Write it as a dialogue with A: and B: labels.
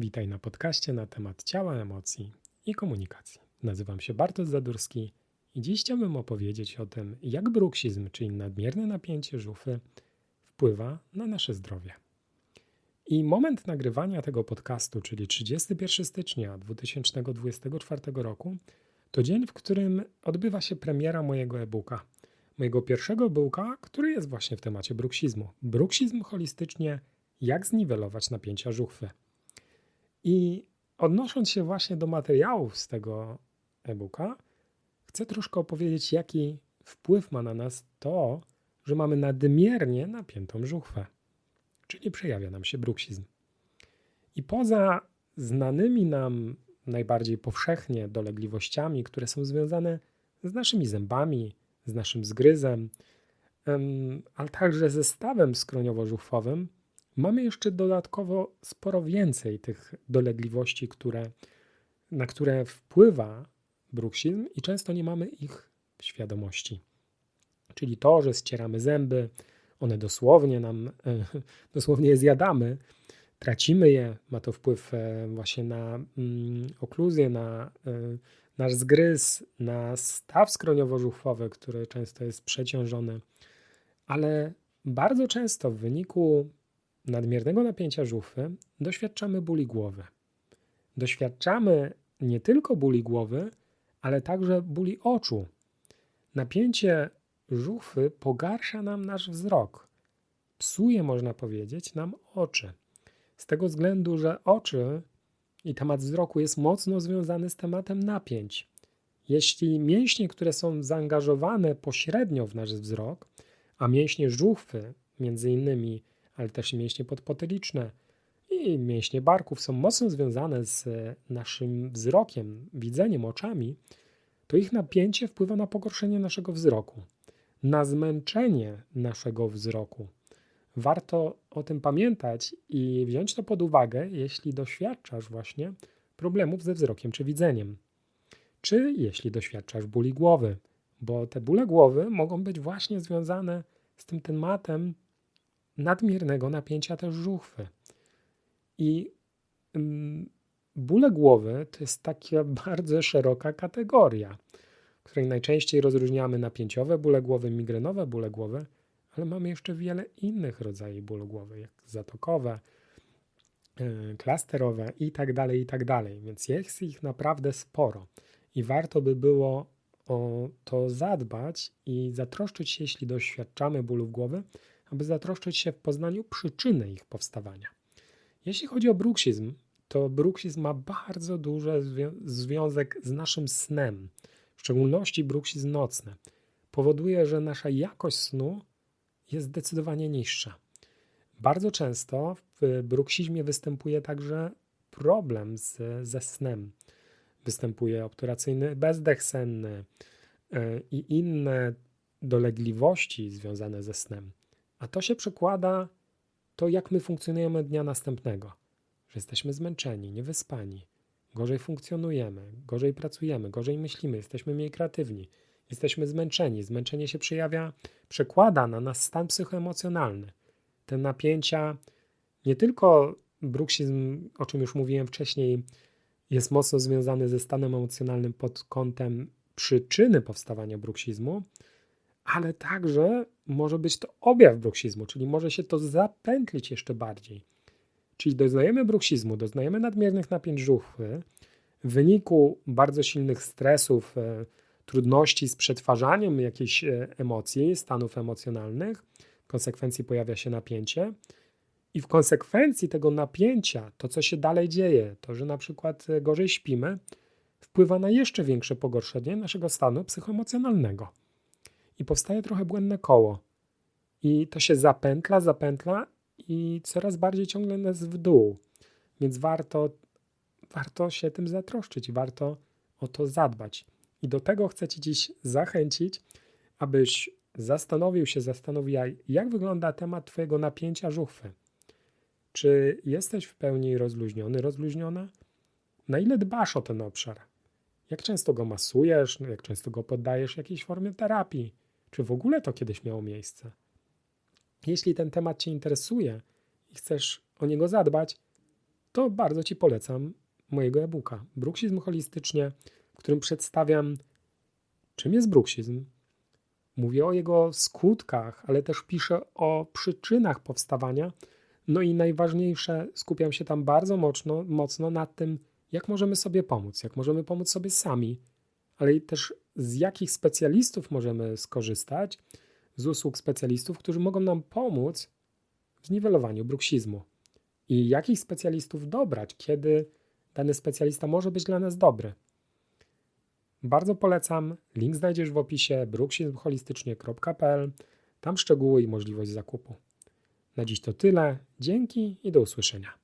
A: Witaj na podcaście na temat ciała, emocji i komunikacji. Nazywam się Bartosz Zadurski i dziś chciałbym opowiedzieć o tym, jak bruksizm, czyli nadmierne napięcie żuchwy, wpływa na nasze zdrowie. I moment nagrywania tego podcastu, czyli 31 stycznia 2024 roku, to dzień, w którym odbywa się premiera mojego e-booka. Mojego pierwszego e-booka, który jest właśnie w temacie bruksizmu. Bruksizm holistycznie, jak zniwelować napięcia żuchwy. I odnosząc się właśnie do materiałów z tego e-booka, chcę troszkę opowiedzieć, jaki wpływ ma na nas to, że mamy nadmiernie napiętą żuchwę, czyli przejawia nam się bruksizm. I poza znanymi nam najbardziej powszechnie dolegliwościami, które są związane z naszymi zębami, z naszym zgryzem, ale także ze stawem skroniowo-żuchwowym, mamy jeszcze dodatkowo sporo więcej tych dolegliwości, które, na które wpływa bruksizm i często nie mamy ich świadomości. Czyli to, że ścieramy zęby, one dosłownie nam, dosłownie je zjadamy, tracimy je, ma to wpływ e, właśnie na mm, okluzję, na e, nasz zgryz, na staw skroniowo-żuchwowy, który często jest przeciążony, ale bardzo często w wyniku nadmiernego napięcia żuchwy doświadczamy bóli głowy. Doświadczamy nie tylko bóli głowy, ale także bóli oczu. Napięcie żuchwy pogarsza nam nasz wzrok. Psuje, można powiedzieć, nam oczy. Z tego względu, że oczy i temat wzroku jest mocno związany z tematem napięć. Jeśli mięśnie, które są zaangażowane pośrednio w nasz wzrok, a mięśnie żuchwy, między innymi ale też mięśnie podpotyliczne i mięśnie barków są mocno związane z naszym wzrokiem, widzeniem oczami, to ich napięcie wpływa na pogorszenie naszego wzroku, na zmęczenie naszego wzroku. Warto o tym pamiętać i wziąć to pod uwagę, jeśli doświadczasz właśnie problemów ze wzrokiem czy widzeniem, czy jeśli doświadczasz bóli głowy, bo te bóle głowy mogą być właśnie związane z tym tematem nadmiernego napięcia też żuchwy. I mm, bóle głowy to jest taka bardzo szeroka kategoria, w której najczęściej rozróżniamy napięciowe bóle głowy, migrenowe bóle głowy, ale mamy jeszcze wiele innych rodzajów bólu głowy, jak zatokowe, yy, klasterowe i tak dalej, i tak dalej. Więc jest ich naprawdę sporo i warto by było o to zadbać i zatroszczyć się, jeśli doświadczamy bólów głowy, aby zatroszczyć się w poznaniu przyczyny ich powstawania. Jeśli chodzi o bruksizm, to bruksizm ma bardzo duży zwią związek z naszym snem, w szczególności bruksizm nocny. Powoduje, że nasza jakość snu jest zdecydowanie niższa. Bardzo często w bruksizmie występuje także problem z, ze snem. Występuje obturacyjny bezdech senny yy, i inne dolegliwości związane ze snem. A to się przekłada to, jak my funkcjonujemy dnia następnego. Że jesteśmy zmęczeni, niewyspani, gorzej funkcjonujemy, gorzej pracujemy, gorzej myślimy, jesteśmy mniej kreatywni, jesteśmy zmęczeni. Zmęczenie się przejawia, przekłada na nas stan psychoemocjonalny. Te napięcia, nie tylko bruksizm, o czym już mówiłem wcześniej, jest mocno związany ze stanem emocjonalnym pod kątem przyczyny powstawania bruksizmu, ale także może być to objaw bruksizmu, czyli może się to zapętlić jeszcze bardziej. Czyli doznajemy bruksizmu, doznajemy nadmiernych napięć żuchwy w wyniku bardzo silnych stresów, e, trudności z przetwarzaniem jakichś e, emocji, stanów emocjonalnych, w konsekwencji pojawia się napięcie. I w konsekwencji tego napięcia, to co się dalej dzieje, to że na przykład e, gorzej śpimy, wpływa na jeszcze większe pogorszenie naszego stanu psychoemocjonalnego i powstaje trochę błędne koło. I to się zapętla, zapętla i coraz bardziej ciągle nas w dół. Więc warto, warto się tym zatroszczyć, warto o to zadbać. I do tego chcę Ci dziś zachęcić, abyś zastanowił się, zastanowiła, jak wygląda temat Twojego napięcia żuchwy. Czy jesteś w pełni rozluźniony, rozluźniona? Na ile dbasz o ten obszar? Jak często go masujesz? Jak często go poddajesz jakiejś formie terapii? Czy w ogóle to kiedyś miało miejsce? Jeśli ten temat Cię interesuje i chcesz o niego zadbać, to bardzo Ci polecam mojego e-booka Bruksizm holistycznie, w którym przedstawiam, czym jest bruksizm. Mówię o jego skutkach, ale też piszę o przyczynach powstawania. No i najważniejsze, skupiam się tam bardzo mocno, mocno nad tym, jak możemy sobie pomóc, jak możemy pomóc sobie sami, ale też z jakich specjalistów możemy skorzystać, z usług specjalistów, którzy mogą nam pomóc w zniwelowaniu bruksizmu. I jakich specjalistów dobrać, kiedy dany specjalista może być dla nas dobry. Bardzo polecam. Link znajdziesz w opisie bruksizmholistycznie.pl. Tam szczegóły i możliwość zakupu. Na dziś to tyle. Dzięki i do usłyszenia.